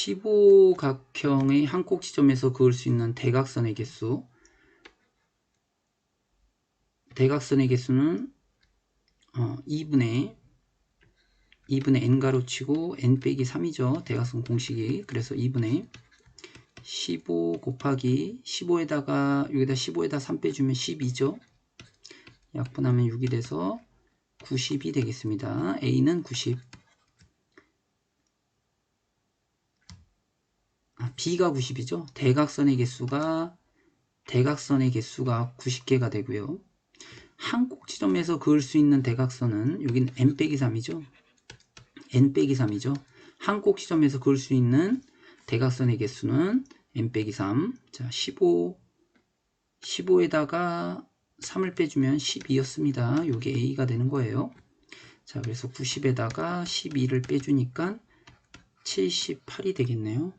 15각형의 한 꼭 지점에서 그을 수 있는 대각선의 개수 대각선의 개수는 어, 2분의 2분의 n가로 치고 n 빼기 3이죠. 대각선 공식이. 그래서 2분의 15 곱하기 15에다가 여기다 15에다 3 빼주면 12죠. 약분하면 6이 돼서 90이 되겠습니다. a는 90 아, b가 90이죠. 대각선의 개수가 대각선의 개수가 90개가 되고요. 한 꼭지점에서 그을 수 있는 대각선은 여기는 n 빼기 3이죠. n 빼기 3이죠. 한 꼭지점에서 그을 수 있는 대각선의 개수는 n 빼기 3. 자, 15 15에다가 3을 빼주면 12였습니다. 이게 a가 되는 거예요. 자, 그래서 90에다가 12를 빼주니까 78이 되겠네요.